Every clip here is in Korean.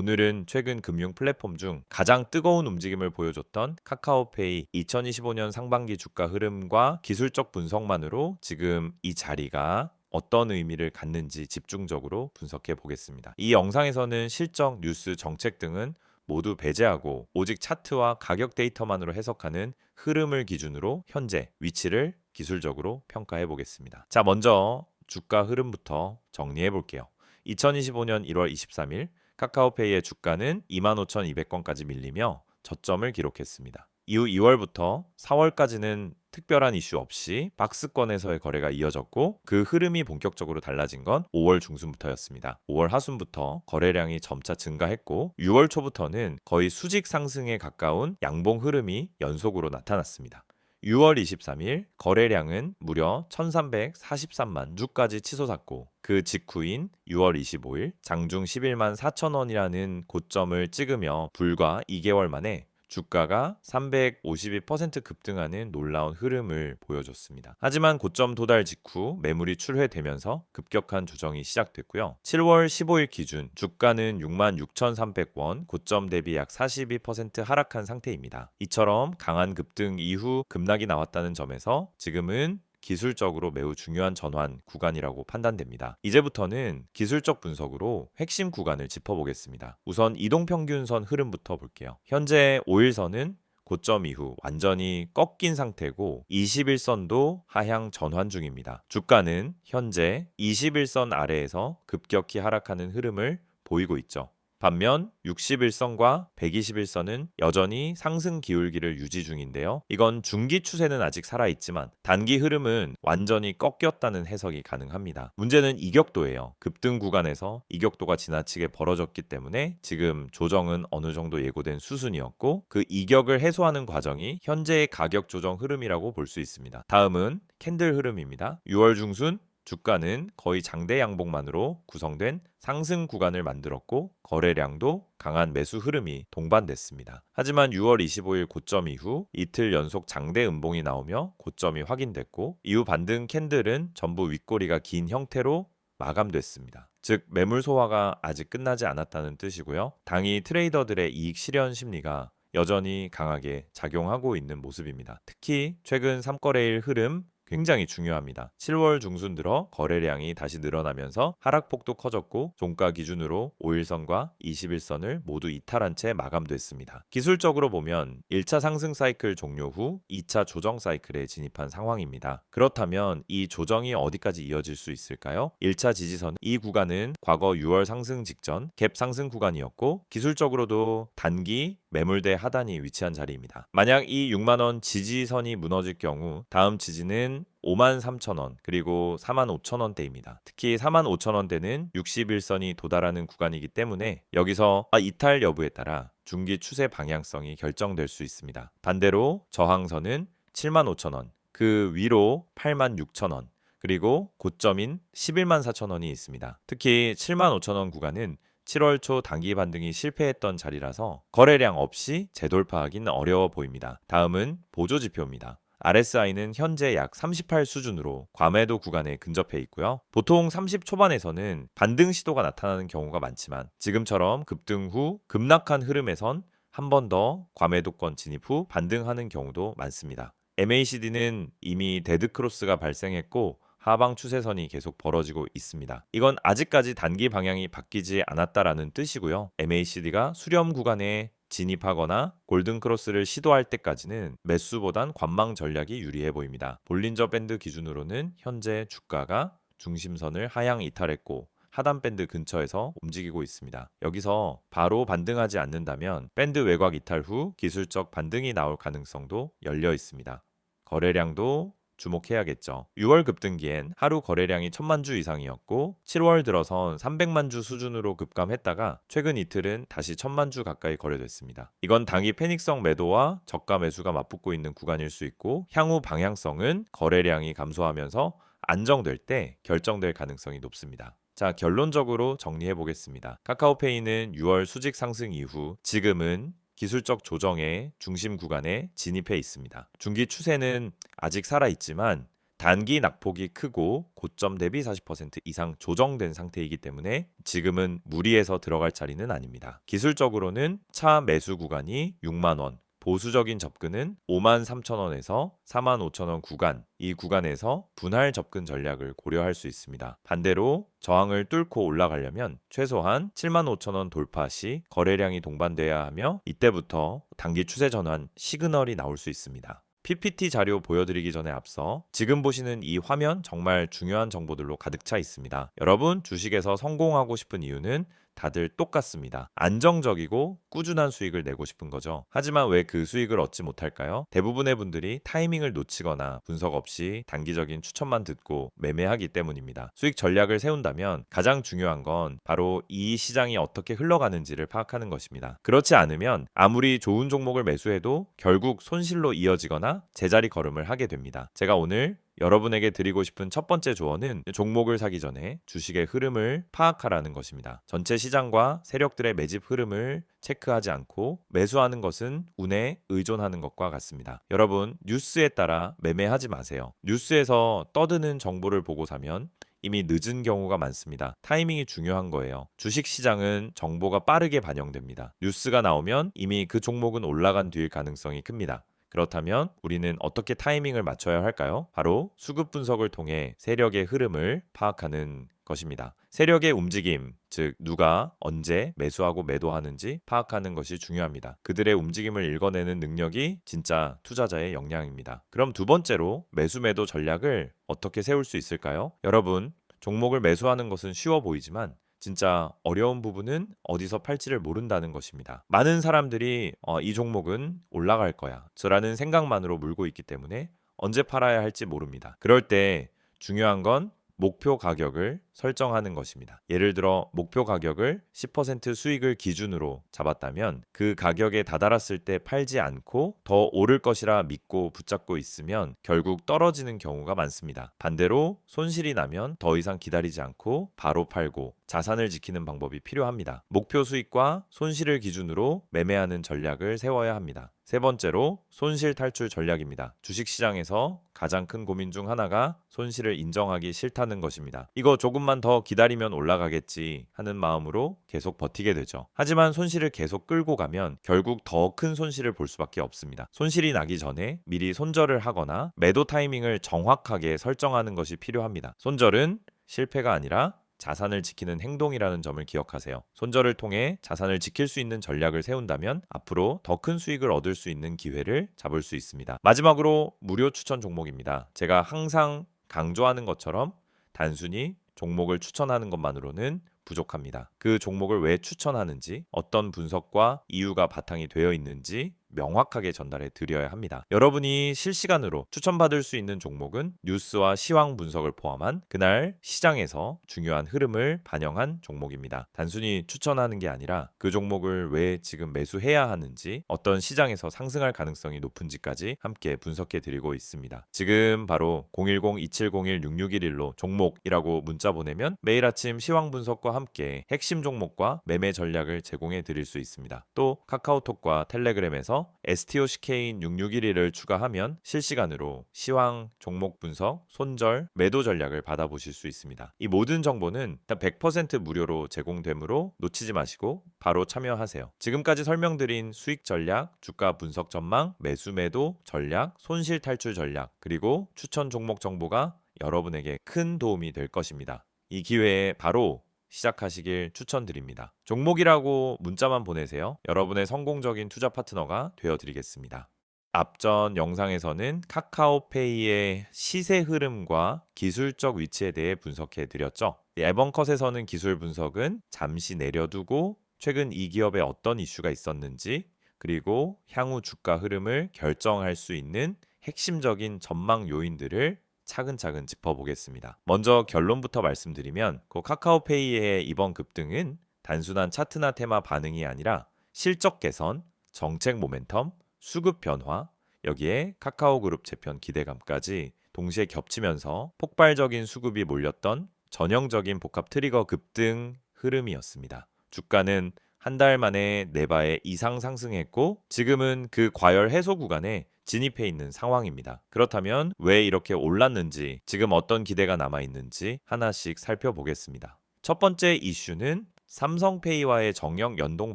오늘은 최근 금융 플랫폼 중 가장 뜨거운 움직임을 보여줬던 카카오페이 2025년 상반기 주가 흐름과 기술적 분석만으로 지금 이 자리가 어떤 의미를 갖는지 집중적으로 분석해 보겠습니다. 이 영상에서는 실적, 뉴스, 정책 등은 모두 배제하고 오직 차트와 가격 데이터만으로 해석하는 흐름을 기준으로 현재 위치를 기술적으로 평가해 보겠습니다. 자, 먼저 주가 흐름부터 정리해 볼게요. 2025년 1월 23일 카카오페이의 주가는 25,200원까지 밀리며 저점을 기록했습니다. 이후 2월부터 4월까지는 특별한 이슈 없이 박스권에서의 거래가 이어졌고 그 흐름이 본격적으로 달라진 건 5월 중순부터였습니다. 5월 하순부터 거래량이 점차 증가했고 6월 초부터는 거의 수직 상승에 가까운 양봉 흐름이 연속으로 나타났습니다. 6월 23일 거래량은 무려 1343만 주까지 치솟았고 그 직후인 6월 25일 장중 11만 4천 원이라는 고점을 찍으며 불과 2개월 만에 주가가 352% 급등하는 놀라운 흐름을 보여줬습니다. 하지만 고점 도달 직후 매물이 출회되면서 급격한 조정이 시작됐고요. 7월 15일 기준 주가는 66,300원, 고점 대비 약 42% 하락한 상태입니다. 이처럼 강한 급등 이후 급락이 나왔다는 점에서 지금은 기술적으로 매우 중요한 전환 구간이라고 판단됩니다. 이제부터는 기술적 분석으로 핵심 구간을 짚어보겠습니다. 우선 이동평균선 흐름부터 볼게요. 현재 5일선은 고점 이후 완전히 꺾인 상태고 21선도 하향 전환 중입니다. 주가는 현재 21선 아래에서 급격히 하락하는 흐름을 보이고 있죠. 반면 61선과 121선은 여전히 상승 기울기를 유지 중인데요. 이건 중기 추세는 아직 살아있지만 단기 흐름은 완전히 꺾였다는 해석이 가능합니다. 문제는 이격도예요. 급등 구간에서 이격도가 지나치게 벌어졌기 때문에 지금 조정은 어느 정도 예고된 수순이었고 그 이격을 해소하는 과정이 현재의 가격 조정 흐름이라고 볼 수 있습니다. 다음은 캔들 흐름입니다. 6월 중순 주가는 거의 장대 양봉만으로 구성된 상승 구간을 만들었고 거래량도 강한 매수 흐름이 동반됐습니다. 하지만 6월 25일 고점 이후 이틀 연속 장대 음봉이 나오며 고점이 확인됐고 이후 반등 캔들은 전부 윗꼬리가 긴 형태로 마감됐습니다. 즉 매물 소화가 아직 끝나지 않았다는 뜻이고요. 당이 트레이더들의 이익 실현 심리가 여전히 강하게 작용하고 있는 모습입니다. 특히 최근 3거래일 흐름 굉장히 중요합니다. 7월 중순 들어 거래량이 다시 늘어나면서 하락폭도 커졌고 종가 기준으로 5일선과 21선을 모두 이탈한 채 마감됐습니다. 기술적으로 보면 1차 상승 사이클 종료 후 2차 조정 사이클에 진입한 상황입니다. 그렇다면 이 조정이 어디까지 이어질 수 있을까요? 1차 지지선 이 구간은 과거 6월 상승 직전 갭 상승 구간이었고 기술적으로도 단기 매물대 하단이 위치한 자리입니다. 만약 이 6만 원 지지선이 무너질 경우 다음 지지는 5만 3천 원 그리고 4만 5천 원대입니다. 특히 4만 5천 원대는 61선이 도달하는 구간이기 때문에 여기서 아, 이탈 여부에 따라 중기 추세 방향성이 결정될 수 있습니다. 반대로 저항선은 7만 5천 원, 그 위로 8만 6천 원, 그리고 고점인 11만 4천 원이 있습니다. 특히 7만 5천 원 구간은 7월 초 단기 반등이 실패했던 자리라서 거래량 없이 재돌파하기는 어려워 보입니다. 다음은 보조 지표입니다. RSI는 현재 약 38 수준으로 과매도 구간에 근접해 있고요. 보통 30 초반에서는 반등 시도가 나타나는 경우가 많지만 지금처럼 급등 후 급락한 흐름에선 한 번 더 과매도권 진입 후 반등하는 경우도 많습니다. MACD는 이미 데드크로스가 발생했고 하방 추세선이 계속 벌어지고 있습니다. 이건 아직까지 단기 방향이 바뀌지 않았다라는 뜻이고요. MACD가 수렴 구간에 진입하거나 골든크로스를 시도할 때까지는 매수보단 관망 전략이 유리해 보입니다. 볼린저 밴드 기준으로는 현재 주가가 중심선을 하향 이탈했고 하단 밴드 근처에서 움직이고 있습니다. 여기서 바로 반등하지 않는다면 밴드 외곽 이탈 후 기술적 반등이 나올 가능성도 열려 있습니다. 거래량도 주목해야겠죠. 6월 급등기엔 하루 거래량이 1000만 주 이상이었고 7월 들어선 300만 주 수준으로 급감했다가 최근 이틀은 다시 1000만 주 가까이 거래됐습니다. 이건 당이 패닉성 매도와 저가 매수가 맞붙고 있는 구간일 수 있고 향후 방향성은 거래량이 감소하면서 안정될 때 결정될 가능성이 높습니다. 자, 결론적으로 정리해 보겠습니다. 카카오페이는 6월 수직 상승 이후 지금은 기술적 조정의 중심 구간에 진입해 있습니다. 중기 추세는 아직 살아 있지만 단기 낙폭이 크고 고점 대비 40% 이상 조정된 상태이기 때문에 지금은 무리해서 들어갈 자리는 아닙니다. 기술적으로는 차 매수 구간이 6만 원, 보수적인 접근은 5만 3천 원에서 4만 5천 원 구간, 이 구간에서 분할 접근 전략을 고려할 수 있습니다. 반대로 저항을 뚫고 올라가려면 최소한 7만 5천 원 돌파 시 거래량이 동반돼야 하며 이때부터 단기 추세 전환 시그널이 나올 수 있습니다. PPT 자료 보여드리기 전에 앞서 지금 보시는 이 화면 정말 중요한 정보들로 가득 차 있습니다. 여러분 주식에서 성공하고 싶은 이유는 다들 똑같습니다. 안정적이고 꾸준한 수익을 내고 싶은 거죠. 하지만 왜 그 수익을 얻지 못할까요? 대부분의 분들이 타이밍을 놓치거나 분석 없이 단기적인 추천만 듣고 매매하기 때문입니다. 수익 전략을 세운다면 가장 중요한 건 바로 이 시장이 어떻게 흘러가는지를 파악하는 것입니다. 그렇지 않으면 아무리 좋은 종목을 매수해도 결국 손실로 이어지거나 제자리 걸음을 하게 됩니다. 제가 오늘 여러분에게 드리고 싶은 첫 번째 조언은 종목을 사기 전에 주식의 흐름을 파악하라는 것입니다. 전체 시장과 세력들의 매집 흐름을 체크하지 않고 매수하는 것은 운에 의존하는 것과 같습니다. 여러분, 뉴스에 따라 매매하지 마세요. 뉴스에서 떠드는 정보를 보고 사면 이미 늦은 경우가 많습니다. 타이밍이 중요한 거예요. 주식 시장은 정보가 빠르게 반영됩니다. 뉴스가 나오면 이미 그 종목은 올라간 뒤일 가능성이 큽니다. 그렇다면 우리는 어떻게 타이밍을 맞춰야 할까요? 바로 수급 분석을 통해 세력의 흐름을 파악하는 것입니다. 세력의 움직임, 즉 누가 언제 매수하고 매도하는지 파악하는 것이 중요합니다. 그들의 움직임을 읽어내는 능력이 진짜 투자자의 역량입니다. 그럼 두 번째로 매수 매도 전략을 어떻게 세울 수 있을까요? 여러분, 종목을 매수하는 것은 쉬워 보이지만 진짜 어려운 부분은 어디서 팔지를 모른다는 것입니다. 많은 사람들이 어, 이 종목은 올라갈 거야. 저라는 생각만으로 물고 있기 때문에 언제 팔아야 할지 모릅니다. 그럴 때 중요한 건 목표 가격을 설정하는 것입니다. 예를 들어 목표 가격을 10% 수익을 기준으로 잡았다면 그 가격에 다다랐을 때 팔지 않고 더 오를 것이라 믿고 붙잡고 있으면 결국 떨어지는 경우가 많습니다. 반대로 손실이 나면 더 이상 기다리지 않고 바로 팔고 자산을 지키는 방법이 필요합니다. 목표 수익과 손실을 기준으로 매매하는 전략을 세워야 합니다. 세 번째로 손실 탈출 전략입니다. 주식 시장에서 가장 큰 고민 중 하나가 손실을 인정하기 싫다는 것입니다. 이거 조금만 더 기다리면 올라가겠지 하는 마음으로 계속 버티게 되죠. 하지만 손실을 계속 끌고 가면 결국 더 큰 손실을 볼 수밖에 없습니다. 손실이 나기 전에 미리 손절을 하거나 매도 타이밍을 정확하게 설정하는 것이 필요합니다. 손절은 실패가 아니라 자산을 지키는 행동이라는 점을 기억하세요. 손절을 통해 자산을 지킬 수 있는 전략을 세운다면 앞으로 더 큰 수익을 얻을 수 있는 기회를 잡을 수 있습니다. 마지막으로 무료 추천 종목입니다. 제가 항상 강조하는 것처럼 단순히 종목을 추천하는 것만으로는 부족합니다. 그 종목을 왜 추천하는지, 어떤 분석과 이유가 바탕이 되어 있는지 명확하게 전달해 드려야 합니다. 여러분이 실시간으로 추천받을 수 있는 종목은 뉴스와 시황 분석을 포함한 그날 시장에서 중요한 흐름을 반영한 종목입니다. 단순히 추천하는 게 아니라 그 종목을 왜 지금 매수해야 하는지 어떤 시장에서 상승할 가능성이 높은지까지 함께 분석해 드리고 있습니다. 지금 바로 010-2701-6611로 종목이라고 문자 보내면 매일 아침 시황 분석과 함께 핵심 종목과 매매 전략을 제공해 드릴 수 있습니다. 또 카카오톡과 텔레그램에 서 STOCK인 6611을 추가하면 실시간으로 시황, 종목 분석, 손절, 매도 전략을 받아보실 수 있습니다. 이 모든 정보는 일단 100% 무료로 제공되므로 놓치지 마시고 바로 참여하세요. 지금까지 설명드린 수익 전략, 주가 분석 전망, 매수 매도 전략, 손실 탈출 전략, 그리고 추천 종목 정보가 여러분에게 큰 도움이 될 것입니다. 이 기회에 바로 시작하시길 추천드립니다. 종목이라고 문자만 보내세요. 여러분의 성공적인 투자 파트너가 되어드리겠습니다. 앞전 영상에서는 카카오페이의 시세 흐름과 기술적 위치에 대해 분석해 드렸죠. 에번 컷에서는 기술 분석은 잠시 내려두고 최근 이 기업에 어떤 이슈가 있었는지 그리고 향후 주가 흐름을 결정할 수 있는 핵심적인 전망 요인들을 차근차근 짚어보겠습니다. 먼저 결론부터 말씀드리면 그 카카오페이의 이번 급등은 단순한 차트나 테마 반응이 아니라 실적 개선, 정책 모멘텀, 수급 변화, 여기에 카카오그룹 재편 기대감까지 동시에 겹치면서 폭발적인 수급이 몰렸던 전형적인 복합 트리거 급등 흐름이었습니다. 주가는 한 달 만에 네바에 이상 상승했고 지금은 그 과열 해소 구간에 진입해 있는 상황입니다. 그렇다면 왜 이렇게 올랐는지, 지금 어떤 기대가 남아 있는지 하나씩 살펴보겠습니다. 첫 번째 이슈는 삼성페이와의 정형 연동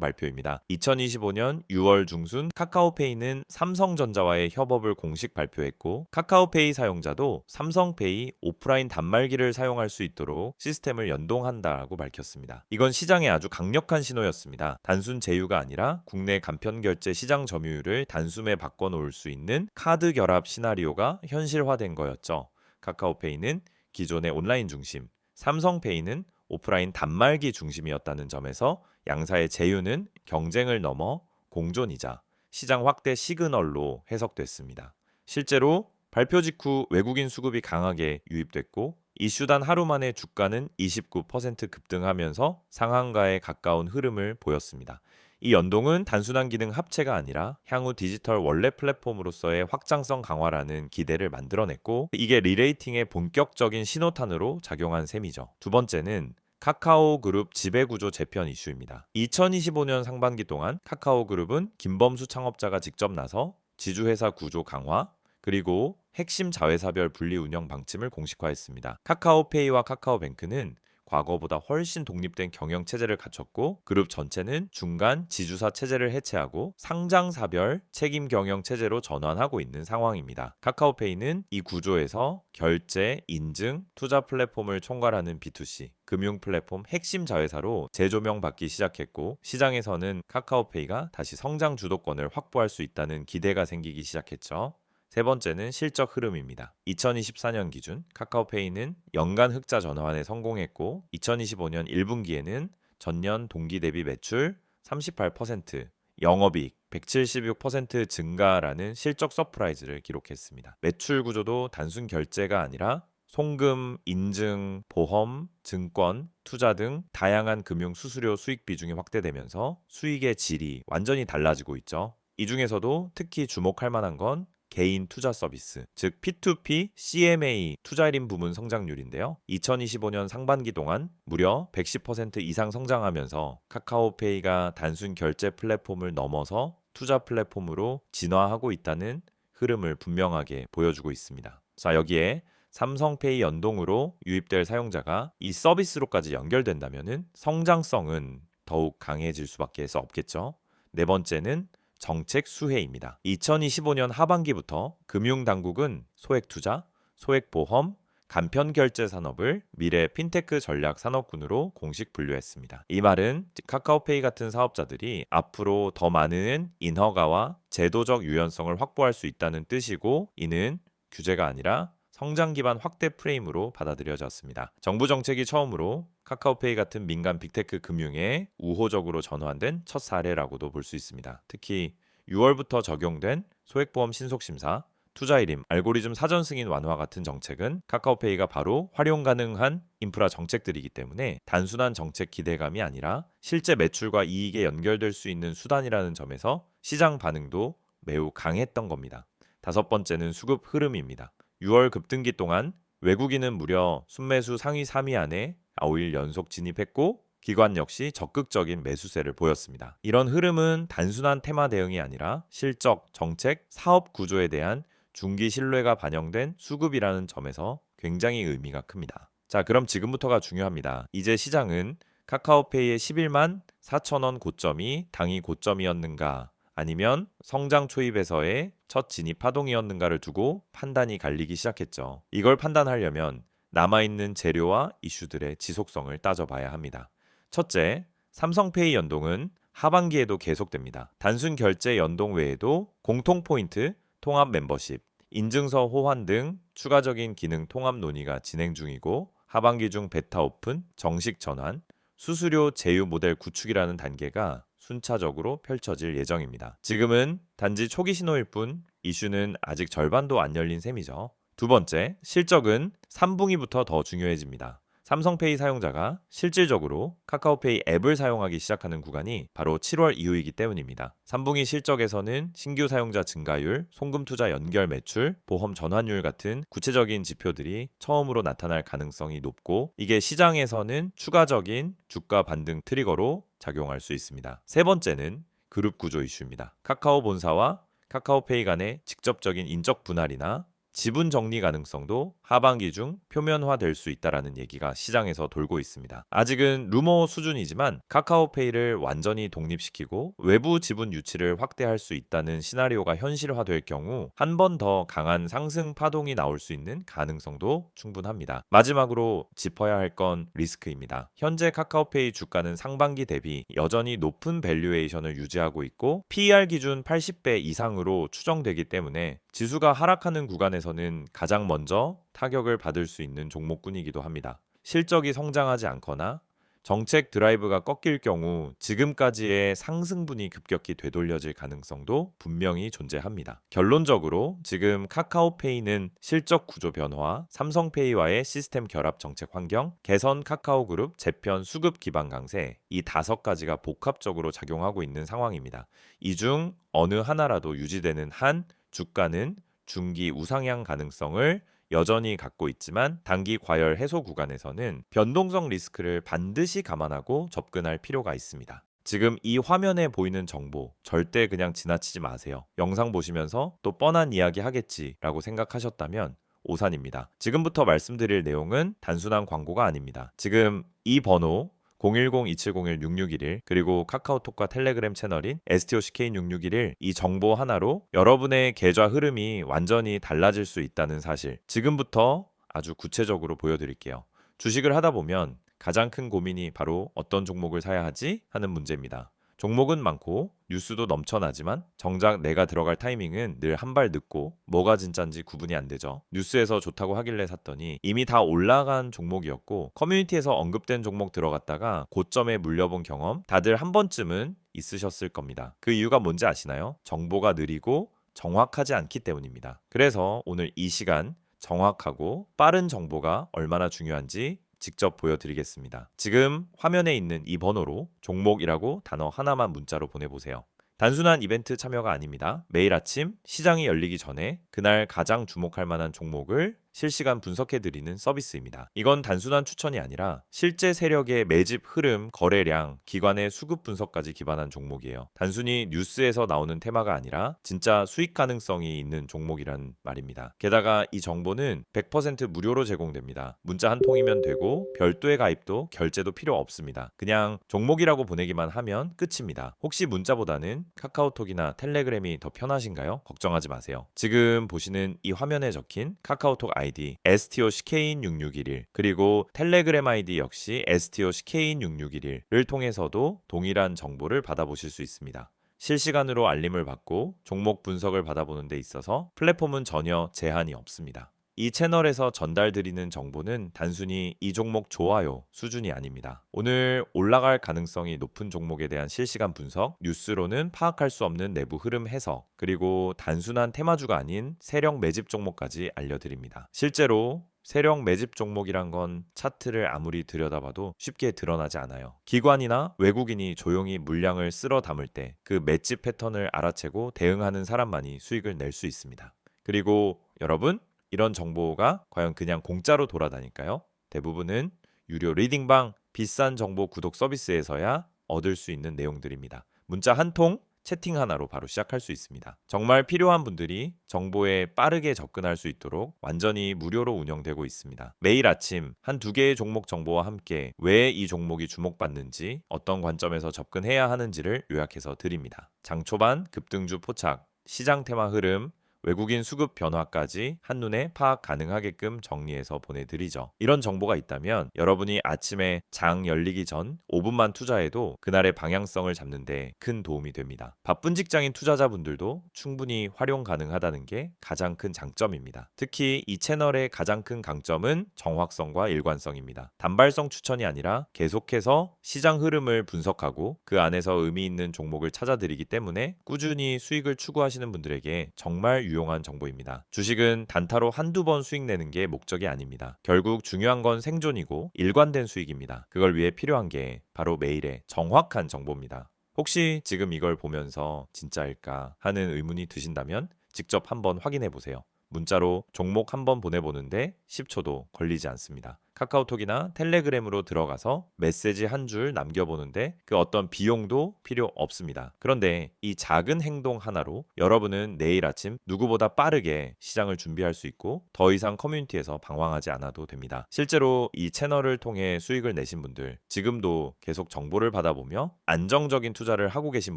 발표입니다. 2025년 6월 중순 카카오페이는 삼성전자와의 협업을 공식 발표했고 카카오페이 사용자도 삼성페이 오프라인 단말기를 사용할 수 있도록 시스템을 연동한다고 밝혔습니다. 이건 시장에 아주 강력한 신호였습니다. 단순 제휴가 아니라 국내 간편 결제 시장 점유율을 단숨에 바꿔놓을 수 있는 카드 결합 시나리오가 현실화된 거였죠. 카카오페이는 기존의 온라인 중심, 삼성페이는 오프라인 단말기 중심이었다는 점에서 양사의 제휴는 경쟁을 넘어 공존이자 시장 확대 시그널로 해석됐습니다. 실제로 발표 직후 외국인 수급이 강하게 유입됐고 이슈단 하루 만에 주가는 29% 급등하면서 상한가에 가까운 흐름을 보였습니다. 이 연동은 단순한 기능 합체가 아니라 향후 디지털 원래 플랫폼으로서의 확장성 강화라는 기대를 만들어냈고 이게 리레이팅의 본격적인 신호탄으로 작용한 셈이죠. 두 번째는 카카오 그룹 지배구조 재편 이슈입니다. 2025년 상반기 동안 카카오 그룹은 김범수 창업자가 직접 나서 지주회사 구조 강화, 그리고 핵심 자회사별 분리 운영 방침을 공식화했습니다. 카카오페이와 카카오뱅크는 과거보다 훨씬 독립된 경영 체제를 갖췄고 그룹 전체는 중간 지주사 체제를 해체하고 상장 사별 책임 경영 체제로 전환하고 있는 상황입니다. 카카오페이는 이 구조에서 결제, 인증, 투자 플랫폼을 총괄하는 B2C 금융 플랫폼 핵심 자회사로 재조명 받기 시작했고 시장에서는 카카오페이가 다시 성장 주도권을 확보할 수 있다는 기대가 생기기 시작했죠. 세 번째는 실적 흐름입니다. 2024년 기준 카카오페이는 연간 흑자 전환에 성공했고 2025년 1분기에는 전년 동기 대비 매출 38%, 영업이익 176% 증가라는 실적 서프라이즈를 기록했습니다. 매출 구조도 단순 결제가 아니라 송금, 인증, 보험, 증권, 투자 등 다양한 금융 수수료 수익 비중이 확대되면서 수익의 질이 완전히 달라지고 있죠. 이 중에서도 특히 주목할 만한 건 개인 투자 서비스, 즉 P2P CMA 투자일인 부문 성장률인데요. 2025년 상반기 동안 무려 110% 이상 성장하면서 카카오페이가 단순 결제 플랫폼을 넘어서 투자 플랫폼으로 진화하고 있다는 흐름을 분명하게 보여주고 있습니다. 자, 여기에 삼성페이 연동으로 유입될 사용자가 이 서비스로까지 연결된다면 성장성은 더욱 강해질 수밖에 없겠죠. 네 번째는 정책 수혜입니다. 2025년 하반기부터 금융당국은 소액 투자, 소액 보험, 간편 결제 산업을 미래 핀테크 전략 산업군으로 공식 분류했습니다. 이 말은 카카오페이 같은 사업자들이 앞으로 더 많은 인허가와 제도적 유연성을 확보할 수 있다는 뜻이고 이는 규제가 아니라 성장 기반 확대 프레임으로 받아들여졌습니다. 정부 정책이 처음으로 카카오페이 같은 민간 빅테크 금융에 우호적으로 전환된 첫 사례라고도 볼 수 있습니다. 특히 6월부터 적용된 소액보험 신속심사, 투자일임, 알고리즘 사전 승인 완화 같은 정책은 카카오페이가 바로 활용 가능한 인프라 정책들이기 때문에 단순한 정책 기대감이 아니라 실제 매출과 이익에 연결될 수 있는 수단이라는 점에서 시장 반응도 매우 강했던 겁니다. 다섯 번째는 수급 흐름입니다. 6월 급등기 동안 외국인은 무려 순매수 상위 3위 안에 5일 연속 진입했고 기관 역시 적극적인 매수세를 보였습니다. 이런 흐름은 단순한 테마 대응이 아니라 실적, 정책, 사업 구조에 대한 중기 신뢰가 반영된 수급이라는 점에서 굉장히 의미가 큽니다. 자, 그럼 지금부터가 중요합니다. 이제 시장은 카카오페이의 11만 4천 원 고점이 당이 고점이었는가 아니면 성장 초입에서의 첫 진입 파동이었는가를 두고 판단이 갈리기 시작했죠. 이걸 판단하려면 남아있는 재료와 이슈들의 지속성을 따져봐야 합니다. 첫째, 삼성페이 연동은 하반기에도 계속됩니다. 단순 결제 연동 외에도 공통 포인트, 통합 멤버십, 인증서 호환 등 추가적인 기능 통합 논의가 진행 중이고 하반기 중 베타 오픈, 정식 전환, 수수료 제휴 모델 구축이라는 단계가 순차적으로 펼쳐질 예정입니다. 지금은 단지 초기 신호일 뿐 이슈는 아직 절반도 안 열린 셈이죠. 두 번째, 실적은 3분기부터 더 중요해집니다. 삼성페이 사용자가 실질적으로 카카오페이 앱을 사용하기 시작하는 구간이 바로 7월 이후이기 때문입니다. 3분기 실적에서는 신규 사용자 증가율, 송금 투자 연결 매출, 보험 전환율 같은 구체적인 지표들이 처음으로 나타날 가능성이 높고 이게 시장에서는 추가적인 주가 반등 트리거로 작용할 수 있습니다. 세 번째는 그룹 구조 이슈입니다. 카카오 본사와 카카오페이 간의 직접적인 인적 분할이나 지분 정리 가능성도 하반기 중 표면화될 수 있다라는 얘기가 시장에서 돌고 있습니다. 아직은 루머 수준이지만 카카오페이를 완전히 독립시키고 외부 지분 유치를 확대할 수 있다는 시나리오가 현실화될 경우 한 번 더 강한 상승 파동이 나올 수 있는 가능성도 충분합니다. 마지막으로 짚어야 할 건 리스크입니다. 현재 카카오페이 주가는 상반기 대비 여전히 높은 밸류에이션을 유지하고 있고 PER 기준 80배 이상으로 추정되기 때문에 지수가 하락하는 구간에서는 가장 먼저 타격을 받을 수 있는 종목군이기도 합니다. 실적이 성장하지 않거나 정책 드라이브가 꺾일 경우 지금까지의 상승분이 급격히 되돌려질 가능성도 분명히 존재합니다. 결론적으로 지금 카카오페이는 실적 구조 변화, 삼성페이와의 시스템 결합 정책 환경, 개선 카카오그룹 재편 수급 기반 강세 이 다섯 가지가 복합적으로 작용하고 있는 상황입니다. 이 중 어느 하나라도 유지되는 한 주가는 중기 우상향 가능성을 여전히 갖고 있지만 단기 과열 해소 구간에서는 변동성 리스크를 반드시 감안하고 접근할 필요가 있습니다. 지금 이 화면에 보이는 정보 절대 그냥 지나치지 마세요. 영상 보시면서 또 뻔한 이야기 하겠지라고 생각하셨다면 오산입니다. 지금부터 말씀드릴 내용은 단순한 광고가 아닙니다. 지금 이 번호 010-2701-6611 그리고 카카오톡과 텔레그램 채널인 STOCK6611 이 정보 하나로 여러분의 계좌 흐름이 완전히 달라질 수 있다는 사실 지금부터 아주 구체적으로 보여드릴게요. 주식을 하다 보면 가장 큰 고민이 바로 어떤 종목을 사야 하지 하는 문제입니다. 종목은 많고 뉴스도 넘쳐나지만 정작 내가 들어갈 타이밍은 늘 한 발 늦고 뭐가 진짠지 구분이 안 되죠. 뉴스에서 좋다고 하길래 샀더니 이미 다 올라간 종목이었고 커뮤니티에서 언급된 종목 들어갔다가 고점에 물려본 경험 다들 한 번쯤은 있으셨을 겁니다. 그 이유가 뭔지 아시나요? 정보가 느리고 정확하지 않기 때문입니다. 그래서 오늘 이 시간 정확하고 빠른 정보가 얼마나 중요한지 직접 보여드리겠습니다. 지금 화면에 있는 이 번호로 종목이라고 단어 하나만 문자로 보내보세요. 단순한 이벤트 참여가 아닙니다. 매일 아침 시장이 열리기 전에 그날 가장 주목할 만한 종목을 실시간 분석해 드리는 서비스입니다. 이건 단순한 추천이 아니라 실제 세력의 매집 흐름, 거래량, 기관의 수급 분석까지 기반한 종목이에요. 단순히 뉴스에서 나오는 테마가 아니라 진짜 수익 가능성이 있는 종목이란 말입니다. 게다가 이 정보는 100% 무료로 제공됩니다. 문자 한 통이면 되고 별도의 가입도 결제도 필요 없습니다. 그냥 종목이라고 보내기만 하면 끝입니다. 혹시 문자보다는 카카오톡이나 텔레그램이 더 편하신가요? 걱정하지 마세요. 지금 보시는 이 화면에 적힌 카카오톡 아이 아이디 stockin6611 그리고 텔레그램 아이디 역시 stockin6611을 통해서도 동일한 정보를 받아보실 수 있습니다. 실시간으로 알림을 받고 종목 분석을 받아보는 데 있어서 플랫폼은 전혀 제한이 없습니다. 이 채널에서 전달드리는 정보는 단순히 이 종목 좋아요 수준이 아닙니다. 오늘 올라갈 가능성이 높은 종목에 대한 실시간 분석, 뉴스로는 파악할 수 없는 내부 흐름 해석, 그리고 단순한 테마주가 아닌 세력 매집 종목까지 알려드립니다. 실제로 세력 매집 종목이란 건 차트를 아무리 들여다봐도 쉽게 드러나지 않아요. 기관이나 외국인이 조용히 물량을 쓸어 담을 때 그 매집 패턴을 알아채고 대응하는 사람만이 수익을 낼 수 있습니다. 그리고 여러분 이런 정보가 과연 그냥 공짜로 돌아다닐까요? 대부분은 유료 리딩방 비싼 정보 구독 서비스에서야 얻을 수 있는 내용들입니다. 문자 한 통, 채팅 하나로 바로 시작할 수 있습니다. 정말 필요한 분들이 정보에 빠르게 접근할 수 있도록 완전히 무료로 운영되고 있습니다. 매일 아침 한 두 개의 종목 정보와 함께 왜 이 종목이 주목받는지 어떤 관점에서 접근해야 하는지를 요약해서 드립니다. 장 초반 급등주 포착, 시장 테마 흐름, 외국인 수급 변화까지 한눈에 파악 가능하게끔 정리해서 보내드리죠. 이런 정보가 있다면 여러분이 아침에 장 열리기 전 5분만 투자해도 그날의 방향성을 잡는데 큰 도움이 됩니다. 바쁜 직장인 투자자분들도 충분히 활용 가능하다는 게 가장 큰 장점입니다. 특히 이 채널의 가장 큰 강점은 정확성과 일관성입니다. 단발성 추천이 아니라 계속해서 시장 흐름을 분석하고 그 안에서 의미 있는 종목을 찾아드리기 때문에 꾸준히 수익을 추구하시는 분들에게 정말 유 유용한 정보입니다. 주식은 단타로 한두 번 수익 내는 게 목적이 아닙니다. 결국 중요한 건 생존이고 일관된 수익입니다. 그걸 위해 필요한 게 바로 매일의 정확한 정보입니다. 혹시 지금 이걸 보면서 진짜일까 하는 의문이 드신다면 직접 한번 확인해 보세요. 문자로 종목 한번 보내보는데 10초도 걸리지 않습니다. 카카오톡이나 텔레그램으로 들어가서 메시지 한 줄 남겨보는데 그 어떤 비용도 필요 없습니다. 그런데 이 작은 행동 하나로 여러분은 내일 아침 누구보다 빠르게 시장을 준비할 수 있고 더 이상 커뮤니티에서 방황하지 않아도 됩니다. 실제로 이 채널을 통해 수익을 내신 분들 지금도 계속 정보를 받아보며 안정적인 투자를 하고 계신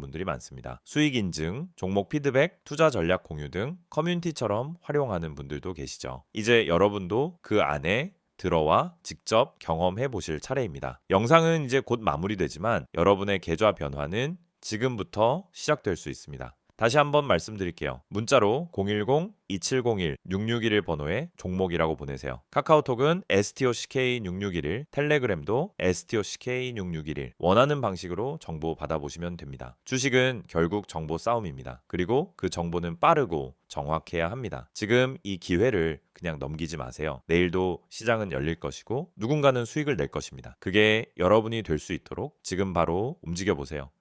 분들이 많습니다. 수익 인증, 종목 피드백, 투자 전략 공유 등 커뮤니티처럼 활용하는 분들도 계시죠. 이제 여러분도 그 안에 들어와 직접 경험해 보실 차례입니다. 영상은 이제 곧 마무리되지만 여러분의 계좌 변화는 지금부터 시작될 수 있습니다. 다시 한번 말씀드릴게요. 문자로 010-2701-6611 번호에 종목이라고 보내세요. 카카오톡은 STOCK6611, 텔레그램도 STOCK6611 원하는 방식으로 정보 받아보시면 됩니다. 주식은 결국 정보 싸움입니다. 그리고 그 정보는 빠르고 정확해야 합니다. 지금 이 기회를 그냥 넘기지 마세요. 내일도 시장은 열릴 것이고 누군가는 수익을 낼 것입니다. 그게 여러분이 될 수 있도록 지금 바로 움직여 보세요.